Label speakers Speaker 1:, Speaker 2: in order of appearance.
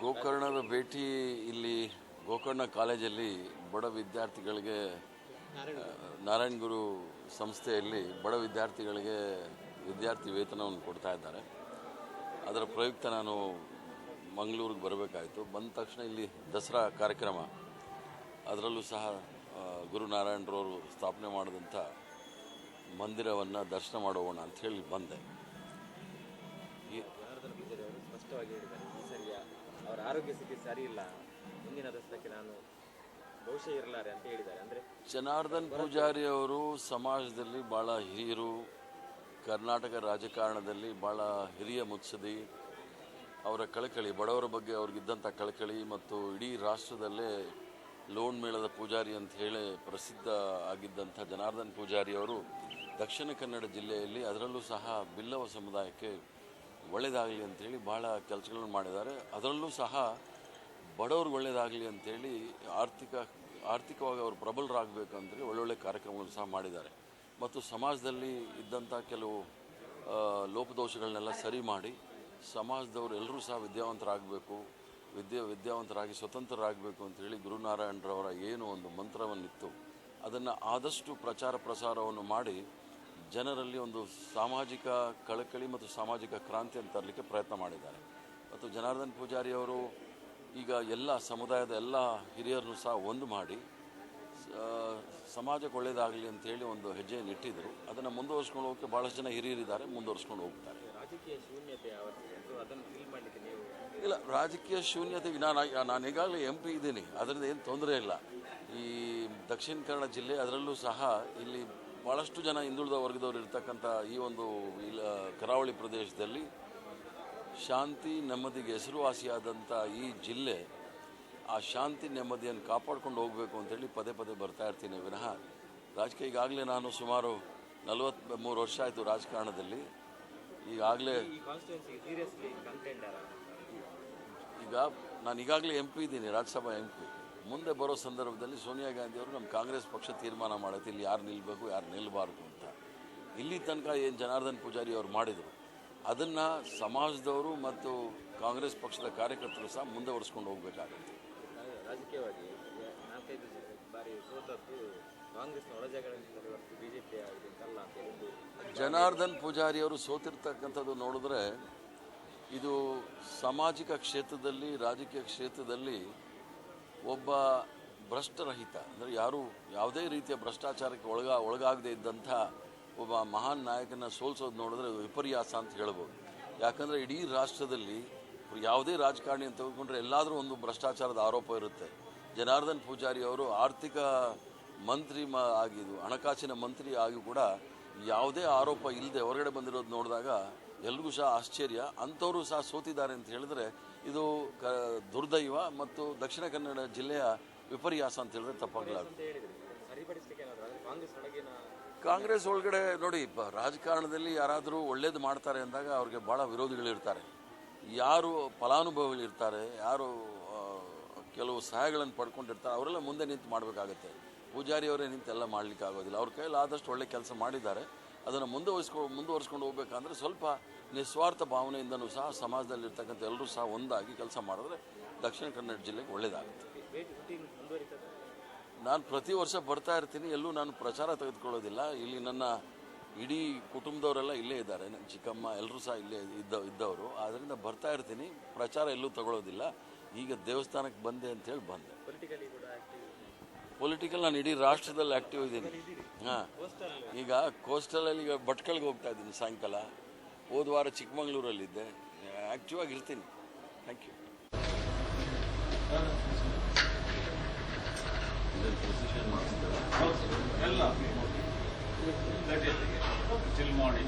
Speaker 1: ಗೋಕರ್ಣದ ಭೇಟಿ ಇಲ್ಲಿ ಗೋಕರ್ಣ ಕಾಲೇಜಲ್ಲಿ ಬಡ ವಿದ್ಯಾರ್ಥಿಗಳಿಗೆ ನಾರಾಯಣ ಗುರು ಸಂಸ್ಥೆಯಲ್ಲಿ ಬಡ ವಿದ್ಯಾರ್ಥಿಗಳಿಗೆ ವಿದ್ಯಾರ್ಥಿ ವೇತನವನ್ನು ಕೊಡ್ತಾ ಇದ್ದಾರೆ. ಅದರ ಪ್ರಯುಕ್ತ ನಾನು ಮಂಗಳೂರಿಗೆ ಬರಬೇಕಾಯಿತು. ಬಂದ ತಕ್ಷಣ ಇಲ್ಲಿ ದಸರಾ ಕಾರ್ಯಕ್ರಮ ಅದರಲ್ಲೂ ಸಹ ಗುರುನಾರಾಯಣರವರು ಸ್ಥಾಪನೆ ಮಾಡಿದಂಥ ಮಂದಿರವನ್ನು ದರ್ಶನ ಮಾಡೋಣ ಅಂತ ಹೇಳಿ ಬಂದೆ.
Speaker 2: ಅವರು ಆರೋಗ್ಯ ಸ್ಥಿತಿ ಸರಿ ಇಲ್ಲ ಮುಂದಿನ ದಸರಾಕ್ಕೆ ನಾನು ಬಹುಶಃ ಇರಲಾರೆ ಅಂತ ಹೇಳಿದ್ದಾರೆ. ಅಂದ್ರೆ
Speaker 1: ಜನಾರ್ದನ್ ಪೂಜಾರಿ ಅವರು ಸಮಾಜದಲ್ಲಿ ಭಾಳ ಹಿರಿಯರು ಕರ್ನಾಟಕ ರಾಜಕಾರಣದಲ್ಲಿ ಭಾಳ ಹಿರಿಯ ಮುತ್ಸದಿ ಅವರ ಕಳಕಳಿ ಬಡವರ ಬಗ್ಗೆ ಅವ್ರಿಗಿದ್ದಂಥ ಕಳಕಳಿ ಮತ್ತು ಇಡೀ ರಾಷ್ಟ್ರದಲ್ಲೇ ಲೋನ್ ಮೇಳದ ಪೂಜಾರಿ ಅಂತ ಹೇಳಿ ಪ್ರಸಿದ್ಧ ಆಗಿದ್ದಂಥ ಜನಾರ್ದನ್ ಪೂಜಾರಿ ಅವರು ದಕ್ಷಿಣ ಕನ್ನಡ ಜಿಲ್ಲೆಯಲ್ಲಿ ಅದರಲ್ಲೂ ಸಹ ಬಿಲ್ಲವ ಸಮುದಾಯಕ್ಕೆ ಒಳ್ಳೆಯದಾಗಲಿ ಅಂತೇಳಿ ಭಾಳ ಕೆಲಸಗಳನ್ನು ಮಾಡಿದ್ದಾರೆ. ಅದರಲ್ಲೂ ಸಹ ಬಡವ್ರಿಗೆ ಒಳ್ಳೆಯದಾಗಲಿ ಅಂತೇಳಿ ಆರ್ಥಿಕ, ಆರ್ಥಿಕವಾಗಿ ಅವರು ಪ್ರಬಲರಾಗಬೇಕು ಅಂತೇಳಿ ಒಳ್ಳೊಳ್ಳೆ ಕಾರ್ಯಕ್ರಮಗಳನ್ನು ಸಹ ಮಾಡಿದ್ದಾರೆ. ಮತ್ತು ಸಮಾಜದಲ್ಲಿ ಇದ್ದಂಥ ಕೆಲವು ಲೋಪದೋಷಗಳನ್ನೆಲ್ಲ ಸರಿ ಮಾಡಿ ಸಮಾಜದವರು ಎಲ್ಲರೂ ಸಹ ವಿದ್ಯಾವಂತರಾಗಬೇಕು, ವಿದ್ಯೆ, ವಿದ್ಯಾವಂತರಾಗಿ ಸ್ವತಂತ್ರರಾಗಬೇಕು ಅಂತೇಳಿ ಗುರುನಾರಾಯಣರವರ ಏನು ಒಂದು ಮಂತ್ರವನ್ನಿತ್ತು, ಅದನ್ನು ಆದಷ್ಟು ಪ್ರಚಾರ ಪ್ರಸಾರವನ್ನು ಮಾಡಿ ಜನರಲ್ಲಿ ಒಂದು ಸಾಮಾಜಿಕ ಕಳಕಳಿ ಮತ್ತು ಸಾಮಾಜಿಕ ಕ್ರಾಂತಿಯನ್ನು ತರಲಿಕ್ಕೆ ಪ್ರಯತ್ನ ಮಾಡಿದ್ದಾರೆ. ಮತ್ತು ಜನಾರ್ದನ್ ಪೂಜಾರಿ ಅವರು ಈಗ ಎಲ್ಲ ಸಮುದಾಯದ ಎಲ್ಲ ಹಿರಿಯರನ್ನು ಸಹ ಒಂದು ಮಾಡಿ ಸಮಾಜಕ್ಕೆ ಒಳ್ಳೆಯದಾಗಲಿ ಅಂತೇಳಿ ಒಂದು ಹೆಜ್ಜೆಯನ್ನು ಇಟ್ಟಿದ್ದರು. ಅದನ್ನು ಮುಂದುವರ್ಸ್ಕೊಂಡು ಹೋಗೋಕ್ಕೆ ಭಾಳಷ್ಟು ಜನ ಹಿರಿಯರಿದ್ದಾರೆ ಮುಂದುವರ್ಸ್ಕೊಂಡು ಹೋಗ್ತಾರೆ. ಇಲ್ಲ ರಾಜಕೀಯ ಶೂನ್ಯತೆ ನಾನು ನಾನು ಈಗಾಗಲೇ ಎಂ ಪಿ ಇದ್ದೀನಿ. ಅದರಿಂದ ಏನು ತೊಂದರೆ ಇಲ್ಲ. ಈ ದಕ್ಷಿಣ ಕನ್ನಡ ಜಿಲ್ಲೆ ಅದರಲ್ಲೂ ಸಹ ಇಲ್ಲಿ ಭಾಳಷ್ಟು ಜನ ಹಿಂದುಳಿದ ವರ್ಗದವರು ಇರ್ತಕ್ಕಂಥ ಈ ಒಂದು ಇಲ್ಲ ಕರಾವಳಿ ಪ್ರದೇಶದಲ್ಲಿ ಶಾಂತಿ ನೆಮ್ಮದಿಗೆ ಹೆಸರುವಾಸಿಯಾದಂಥ ಈ ಜಿಲ್ಲೆ ಆ ಶಾಂತಿ ನೆಮ್ಮದಿಯನ್ನು ಕಾಪಾಡ್ಕೊಂಡು ಹೋಗಬೇಕು ಅಂತೇಳಿ ಪದೇ ಪದೇ ಬರ್ತಾ ಇರ್ತೀನಿ. ವಿನಃ ರಾಜಕೀಯ ಈಗಾಗಲೇ ನಾನು ಸುಮಾರು ನಲವತ್ತ್ ಮೂರು ವರ್ಷ ಆಯಿತು ರಾಜಕಾರಣದಲ್ಲಿ. ಈಗಾಗಲೇ ಈಗ ನಾನು ಈಗಾಗಲೇ ಎಂ ಪಿ ಇದ್ದೀನಿ ರಾಜ್ಯಸಭಾ ಎಂ ಪಿ ಮುಂದೆ ಬರೋ ಸಂದರ್ಭದಲ್ಲಿ ಸೋನಿಯಾ ಗಾಂಧಿ ಅವರು ನಮ್ಮ ಕಾಂಗ್ರೆಸ್ ಪಕ್ಷ ತೀರ್ಮಾನ ಮಾಡುತ್ತೆ. ಇಲ್ಲಿ ಯಾರು ನಿಲ್ಲಬೇಕು ಯಾರು ನಿಲ್ಲಬಾರ್ದು ಅಂತ. ಇಲ್ಲಿ ತನಕ ಏನು ಜನಾರ್ದನ್ ಪೂಜಾರಿ ಅವರು ಮಾಡಿದರು. ಅದನ್ನು ಸಮಾಜದವರು ಮತ್ತು ಕಾಂಗ್ರೆಸ್ ಪಕ್ಷದ ಕಾರ್ಯಕರ್ತರು ಸಹ ಮುಂದುವರಿಸ್ಕೊಂಡು ಹೋಗಬೇಕಾಗುತ್ತೆ.
Speaker 2: ರಾಜಕೀಯವಾಗಿ ನಾಲ್ಕೈದು ಬಾರಿ ಸೋತದ್ದು ಕಾಂಗ್ರೆಸ್ನ
Speaker 1: ಜನಾರ್ದನ್ ಪೂಜಾರಿ ಅವರು ಸೋತಿರ್ತಕ್ಕಂಥದ್ದು ನೋಡಿದ್ರೆ ಇದು ಸಾಮಾಜಿಕ ಕ್ಷೇತ್ರದಲ್ಲಿ ರಾಜಕೀಯ ಕ್ಷೇತ್ರದಲ್ಲಿ ಒಬ್ಬ ಭ್ರಷ್ಟರಹಿತ, ಅಂದರೆ ಯಾರು ಯಾವುದೇ ರೀತಿಯ ಭ್ರಷ್ಟಾಚಾರಕ್ಕೆ ಒಳಗ, ಒಳಗಾಗದೇ ಇದ್ದಂಥ ಒಬ್ಬ ಮಹಾನ್ ನಾಯಕನ ಸೋಲ್ಸೋದು ನೋಡಿದ್ರೆ ವಿಪರ್ಯಾಸ ಅಂತ ಹೇಳ್ಬೋದು. ಯಾಕಂದರೆ ಇಡೀ ರಾಷ್ಟ್ರದಲ್ಲಿ ಯಾವುದೇ ರಾಜಕಾರಣಿ ಅಂತ ತೆಗೆದುಕೊಂಡ್ರೆ ಎಲ್ಲಾದರೂ ಒಂದು ಭ್ರಷ್ಟಾಚಾರದ ಆರೋಪ ಇರುತ್ತೆ. ಜನಾರ್ದನ್ ಪೂಜಾರಿ ಅವರು ಆರ್ಥಿಕ ಮಂತ್ರಿ ಮ, ಆಗಿದ್ದು, ಹಣಕಾಸಿನ ಮಂತ್ರಿ ಆಗಿ ಕೂಡ ಯಾವುದೇ ಆರೋಪ ಇಲ್ಲದೆ ಹೊರಗಡೆ ಬಂದಿರೋದು ನೋಡಿದಾಗ ಎಲ್ರಿಗೂ ಸಹ ಆಶ್ಚರ್ಯ. ಅಂಥವರು ಸಹ ಸೋತಿದ್ದಾರೆ ಅಂತ ಹೇಳಿದ್ರೆ ಇದು ಕ ದುರ್ದೈವ ಮತ್ತು ದಕ್ಷಿಣ ಕನ್ನಡ ಜಿಲ್ಲೆಯ ವಿಪರ್ಯಾಸ ಅಂತ ಹೇಳಿದ್ರೆ ತಪ್ಪಾಗಲಾರದು.
Speaker 2: ಕಾಂಗ್ರೆಸ್
Speaker 1: ಒಳಗಡೆ ನೋಡಿ ರಾಜಕಾರಣದಲ್ಲಿ ಯಾರಾದರೂ ಒಳ್ಳೇದು ಮಾಡ್ತಾರೆ ಅಂದಾಗ ಅವ್ರಿಗೆ ಭಾಳ ವಿರೋಧಿಗಳಿರ್ತಾರೆ. ಯಾರು ಫಲಾನುಭವಿಗಳಿರ್ತಾರೆ ಯಾರು ಕೆಲವು ಸಹಾಯಗಳನ್ನು ಪಡ್ಕೊಂಡಿರ್ತಾರೆ ಅವರೆಲ್ಲ ಮುಂದೆ ನಿಂತು ಮಾಡಬೇಕಾಗುತ್ತೆ. ಪೂಜಾರಿ ಅವರೇ ನಿಂತು ಎಲ್ಲ ಮಾಡಲಿಕ್ಕೆ ಆಗೋದಿಲ್ಲ ಅವ್ರ ಕೈಯಲ್ಲಿ ಆದಷ್ಟು ಒಳ್ಳೆ ಕೆಲಸ ಮಾಡಿದ್ದಾರೆ. ಅದನ್ನು ಮುಂದುವರಿಸ್ಕೊ, ಮುಂದುವರಿಸ್ಕೊಂಡು ಹೋಗ್ಬೇಕಂದ್ರೆ ಸ್ವಲ್ಪ ನಿಸ್ವಾರ್ಥ ಭಾವನೆಯಿಂದನೂ ಸಹ ಸಮಾಜದಲ್ಲಿರ್ತಕ್ಕಂಥ ಎಲ್ಲರೂ ಸಹ ಒಂದಾಗಿ ಕೆಲಸ ಮಾಡಿದ್ರೆ ದಕ್ಷಿಣ ಕನ್ನಡ ಜಿಲ್ಲೆಗೆ ಒಳ್ಳೆಯದಾಗುತ್ತೆ. ನಾನು ಪ್ರತಿ ವರ್ಷ ಬರ್ತಾ ಇರ್ತೀನಿ, ಎಲ್ಲೂ ನಾನು ಪ್ರಚಾರ ತೆಗೆದುಕೊಳ್ಳೋದಿಲ್ಲ. ಇಲ್ಲಿ ನನ್ನ ಇಡೀ ಕುಟುಂಬದವರೆಲ್ಲ ಇಲ್ಲೇ ಇದ್ದಾರೆ, ನನ್ನ ಚಿಕ್ಕಮ್ಮ, ಎಲ್ಲರೂ ಸಹ ಇಲ್ಲೇ ಇದ್ದ, ಇದ್ದವರು. ಆದ್ದರಿಂದ ಬರ್ತಾ ಇರ್ತೀನಿ, ಪ್ರಚಾರ ಎಲ್ಲೂ ತಗೊಳ್ಳೋದಿಲ್ಲ. ಈಗ ದೇವಸ್ಥಾನಕ್ಕೆ ಬಂದೆ ಅಂತೇಳಿ ಬಂದೆ.
Speaker 2: ಪೊಲಿಟಿಕಲ್
Speaker 1: ನಾನು ಇಡೀ ರಾಷ್ಟ್ರದಲ್ಲಿ ಆ್ಯಕ್ಟಿವ್ ಇದ್ದೀನಿ. ಹಾಂ. ಈಗ ಕೋಸ್ಟಲಲ್ಲಿ ಈಗ ಭಟ್ಕಳ್ಗೆ ಹೋಗ್ತಾ ಇದ್ದೀನಿ ಸಾಯಂಕಾಲ. ಹೋದ ವಾರ ಚಿಕ್ಕಮಂಗ್ಳೂರಲ್ಲಿದ್ದೆ. ಆ್ಯಕ್ಟಿವ್ ಆಗಿರ್ತೀನಿ ಥ್ಯಾಂಕ್ ಯು
Speaker 3: ಎಲ್ಲ. ಮಾಡಿ